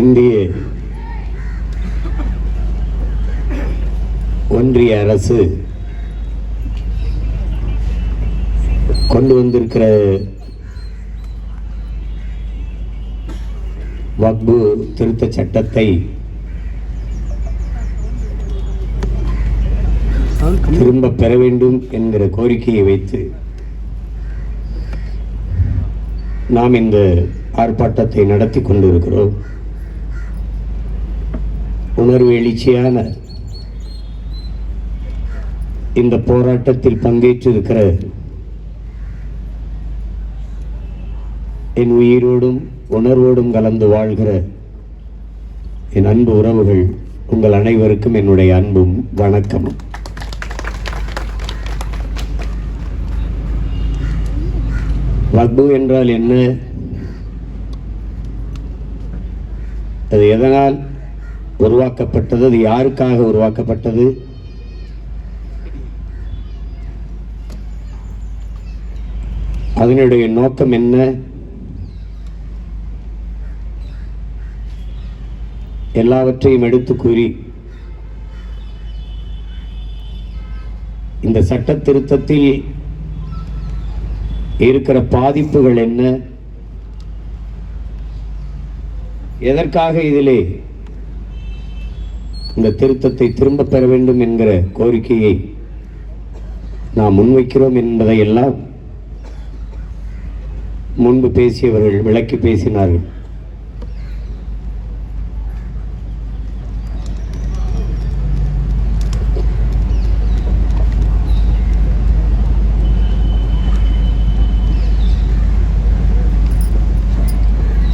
இந்திய ஒன்றிய அரசு கொண்டு வந்திருக்கிற வக்பு திருத்த சட்டத்தை திரும்ப பெற வேண்டும் என்கிற கோரிக்கையை வைத்து நாம் இந்த ஆர்ப்பாட்டத்தை நடத்தி கொண்டிருக்கிறோம். உணர்வு எழுச்சியான இந்த போராட்டத்தில் பங்கேற்றிருக்கிற என் உயிரோடும் உணர்வோடும் கலந்து வாழ்கிற என் அன்பு உறவுகள் உங்கள் அனைவருக்கும் என்னுடைய அன்பும் வணக்கமும். வக்பு என்றால் என்ன? அது எதனால் உருவாக்கப்பட்டது அது யாருக்காக உருவாக்கப்பட்டது? அதனுடைய நோக்கம் என்ன? எல்லாவற்றையும் எடுத்து கூறி இந்த சட்ட திருத்தத்தில் இருக்கிற பாதிப்புகள் என்ன? எதற்காக இதிலே இந்த திருத்தத்தை திரும்ப பெற வேண்டும் என்கிற கோரிக்கையை நாம் முன்வைக்கிறோம் என்பதை எல்லாம் முன்பு பேசியவர்கள் விளக்கி பேசினார்கள்.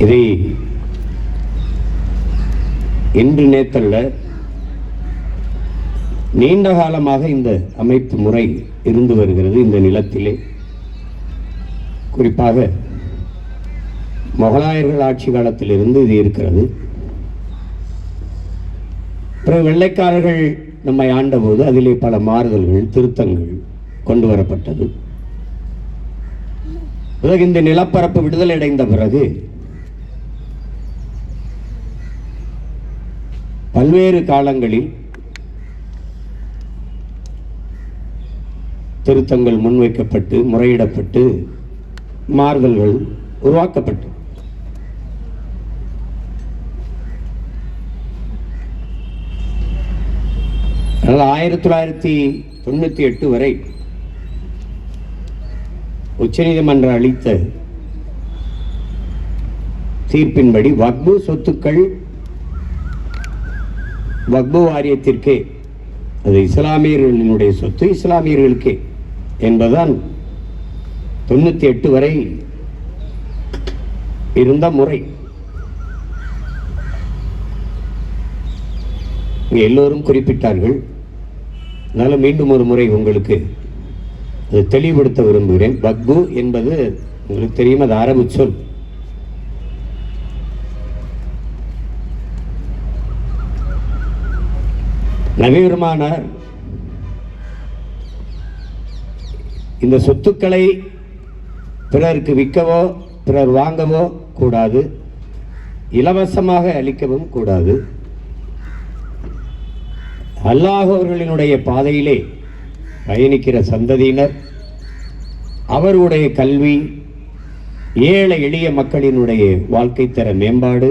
இதை இன்று நேத்தல்ல நீண்ட காலமாக இந்த அமைப்பு முறை இருந்து வருகிறது இந்த நிலத்திலே. குறிப்பாக முகலாயர்கள் ஆட்சி காலத்திலிருந்து இது இருக்கிறது. பிறகு வெள்ளைக்காரர்கள் நம்மை ஆண்டபோது அதிலே பல மாறுதல்கள் திருத்தங்கள் கொண்டு வரப்பட்டது. பிறகு இந்த நிலப்பரப்பு விடுதலை அடைந்த பிறகு பல்வேறு காலங்களில் திருத்தங்கள் முன்வைக்கப்பட்டு முறையிடப்பட்டு மாறுதல்கள் உருவாக்கப்பட்டு. அதனால் ஆயிரத்தி தொள்ளாயிரத்தி தொண்ணூற்றி எட்டு வரை உச்சநீதிமன்றம் அளித்த தீர்ப்பின்படி வக்பு சொத்துக்கள் வக்பு வாரியத்திற்கே அது இஸ்லாமியர்களினுடைய சொத்து இஸ்லாமியர்களுக்கே என்பதுதான் தொண்ணூற்றி எட்டு வரை இருந்த முறை. எல்லோரும் குறிப்பிட்டார்கள். அதனால் மீண்டும் ஒரு முறை உங்களுக்கு அது தெளிவுபடுத்த விரும்புகிறேன். பக்பு என்பது உங்களுக்கு தெரியும் அது அரபு சொல். நவீனமானார் இந்த சொத்துக்களை பிறருக்கு விற்கவோ பிறர் வாங்கவோ கூடாது. இலவசமாக அளிக்கவும் கூடாது. அல்லாஹ் அவர்களினுடைய பாதையிலே பயணிக்கிற சந்ததியினர் அவருடைய கல்வி ஏழை எளிய மக்களினுடைய வாழ்க்கை தர மேம்பாடு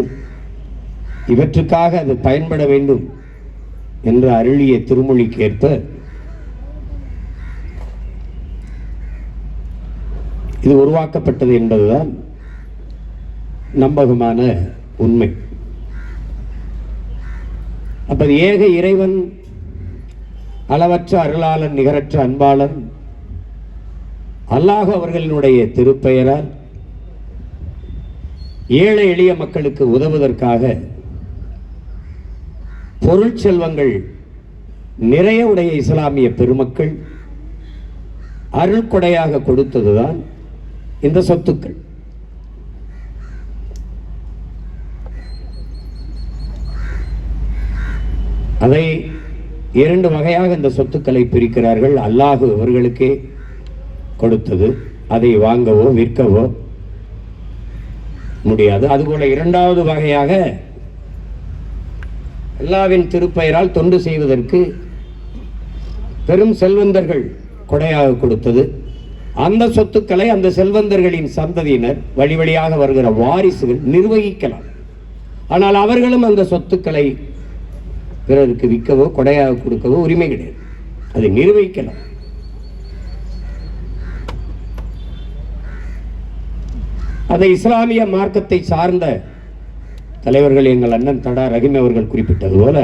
இவற்றுக்காக அது பயன்பட வேண்டும் என்று அருளிய திருமொழிக்கேற்ப இது உருவாக்கப்பட்டது என்பதுதான் நம்பகமான உண்மை. அப்ப ஏக இறைவன் அளவற்ற அருளாளன் நிகரற்ற அன்பாளன் அல்லாஹ் அவர்களினுடைய திருப்பெயரால் ஏழை எளிய மக்களுக்கு உதவுவதற்காக பொருள் செல்வங்கள் நிறைய உடைய இஸ்லாமிய பெருமக்கள் அருள் கொடையாக கொடுத்ததுதான் இந்த சொத்துக்கள். அதை இரண்டு வகையாக இந்த சொத்துக்களை பிரிக்கிறார்கள். அல்லாஹு அவர்களுக்கே கொடுத்தது. அதை வாங்கவோ விற்கவோ முடியாது. அதுபோல இரண்டாவது வகையாக அல்லாவின் திருப்பெயரால் தொண்டு செய்வதற்கு பெரும் செல்வந்தர்கள் கொடையாக கொடுத்தது. அந்த சொத்துக்களை அந்த செல்வந்தர்களின் சந்ததியினர் வழி வழியாக வருகிற வாரிசுகள் நிர்வகிக்கலாம். ஆனால் அவர்களும் அந்த சொத்துக்களை பிறருக்கு விற்கவோ கொடையாக கொடுக்கவோ உரிமை கிடையாது. அதை நிர்வகிக்கலாம். அதை இஸ்லாமிய மார்க்கத்தை சார்ந்த தலைவர்கள் எங்கள் அண்ணன் தடா ரஹிம் அவர்கள் குறிப்பிட்டது போல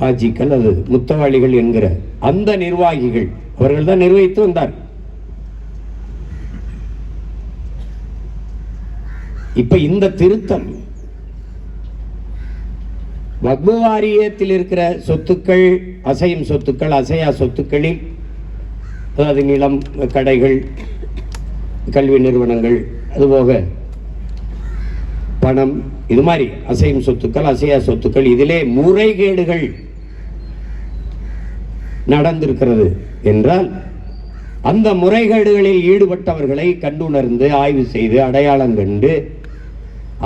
ஹாஜிக்கள் அது முத்தவாளிகள் என்கிற அந்த நிர்வாகிகள் அவர்கள் தான் நிர்வகித்து வந்தார் இப்ப இந்த திருத்தம் வக்பு வாரியத்தில் இருக்கிற சொத்துக்கள் அசையும் சொத்துக்கள் அசையா சொத்துக்களில் அதாவது நிலம் கடைகள் கல்வி நிறுவனங்கள் அதுபோக பணம் இது மாதிரி அசையும் சொத்துக்கள் அசையா சொத்துக்கள் இதிலே முறைகேடுகள் நடந்திருக்கிறது என்றால் அந்த முறைகேடுகளில் ஈடுபட்டவர்களை கண்டுணர்ந்து ஆய்வு செய்து அடையாளம் கண்டு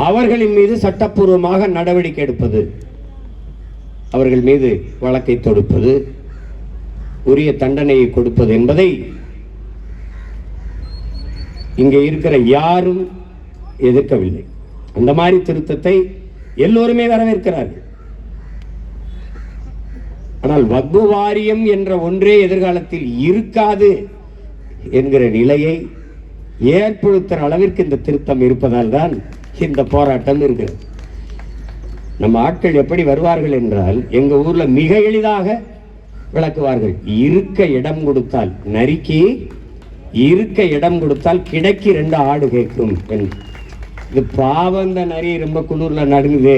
அவர்களின் மீது சட்டப்பூர்வமாக நடவடிக்கை எடுப்பது அவர்கள் மீது வழக்கை தொடுப்பது உரிய தண்டனையை கொடுப்பது என்பதை இங்கே இருக்கிற யாரும் எதிர்க்கவில்லை. அந்த மாதிரி திருத்தத்தை எல்லோருமே வரவேற்கிறார்கள். ஆனால் வக்பு வாரியம் என்ற ஒன்றே எதிர்காலத்தில் இருக்காது என்கிற நிலையை ஏற்படுத்துகிற அளவிற்கு இந்த திருத்தம் இருப்பதால் தான் இந்த போராட்டம் இருக்குது. நம்ம ஆட்கள் எப்படி வருவார்கள் என்றால் எங்க ஊர்ல மிக எளிதாக விளக்குவார்கள். இருக்க இடம் கொடுத்தால் நரிக்கு இருக்க இடம் கொடுத்தால் கிடைக்கு ரெண்டு ஆடு கேட்கும் என்று இது பாவம் இந்த நரி ரொம்ப குளிர்ல நடுங்குது.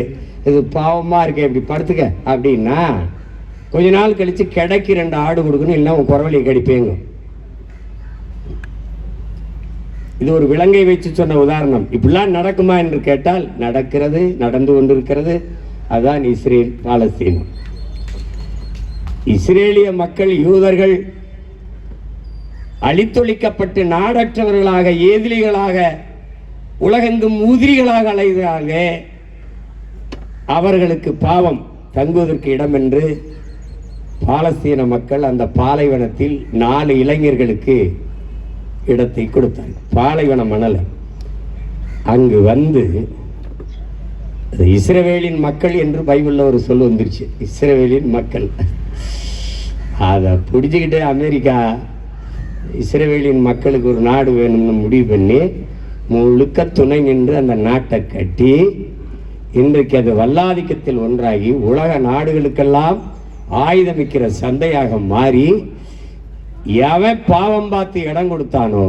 இது பாவமா இருக்கே இப்படி படுத்துக்க. அப்படின்னா கொஞ்ச நாள் கழிச்சு கிடைக்கு ரெண்டு ஆடு கொடுக்கணும் இல்லை உன் குறவழியை கடிப்பேங்க இது ஒரு விலங்கை வச்சு சொன்ன உதாரணம். இப்படிலாம் நடக்குமா என்று கேட்டால் நடக்கிறது நடந்து கொண்டிருக்கிறது. அதுதான் இஸ்ரேல் பாலஸ்தீனம் இஸ்ரேலிய மக்கள் யூதர்கள் அழித்தொழிக்கப்பட்டு நாடற்றவர்களாக ஏதிலிகளாக உலகெங்கும் ஊதிரிகளாக அலைகிறாங்க. அவர்களுக்கு பாவம் தங்குவதற்கு இடம் என்று பாலஸ்தீன மக்கள் அந்த பாலைவனத்தில் நாலு இளைஞர்களுக்கு இடத்தை கொடுத்தாங்க பாலைவன மணலை. அங்கு வந்து இஸ்ரவேலின் மக்கள் என்று பைபிளில் ஒரு சொல் வந்துருச்சு. இஸ்ரவேலின் மக்கள். அதை பிடிச்சிக்கிட்டு அமெரிக்கா இஸ்ரவேலின் மக்களுக்கு ஒரு நாடு வேணும்னு முடிவு பண்ணி முழுக்க துணை நின்று அந்த நாட்டை கட்டி இன்றைக்கு அது வல்லாதிக்கத்தில் ஒன்றாகி உலக நாடுகளுக்கெல்லாம் ஆயுதமிக்கிற சந்தையாக மாறி எவன் பாவம் பார்த்து இடம் கொடுத்தானோ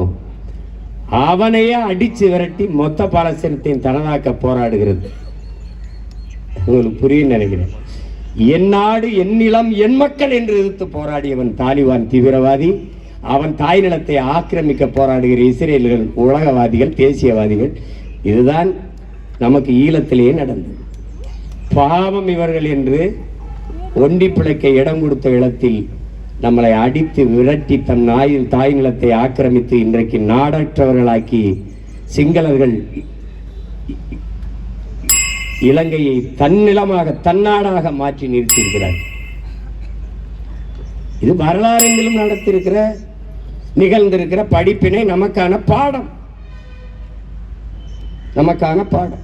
அவனையே அடிச்சு விரட்டி மொத்த பாலஸ்தீனத்தையும் தனதாக்க போராடுகிறது. உங்களுக்கு புரியும் நினைக்கிறேன். என் நாடு என் நிலம் என் மக்கள் என்று எதிர்த்து போராடியவன் தாலிபான் தீவிரவாதி. அவன் தாய் நிலத்தை ஆக்கிரமிக்க போராடுகிற இஸ்ரேல்கள் உலகவாதிகள் தேசியவாதிகள். இதுதான் நமக்கு ஈழத்திலேயே நடந்தது. பாவம் இவர்கள் என்று ஒண்டி பிழைக்க இடம் கொடுத்த இடத்தில் நம்மளை அடித்து விரட்டி தன் நாயில் தாய் நிலத்தை ஆக்கிரமித்து இன்றைக்கு நாடற்றவர்களாக்கி சிங்களர்கள் இலங்கையை தன்னிலமாக தன்னாடாக மாற்றி நிறுத்தியிருக்கிறார் இது வரலாறெங்கிலும் நடத்திருக்கிற நிகழ்ந்திருக்கிற படிப்பினை நமக்கான பாடம். நமக்கான பாடம்.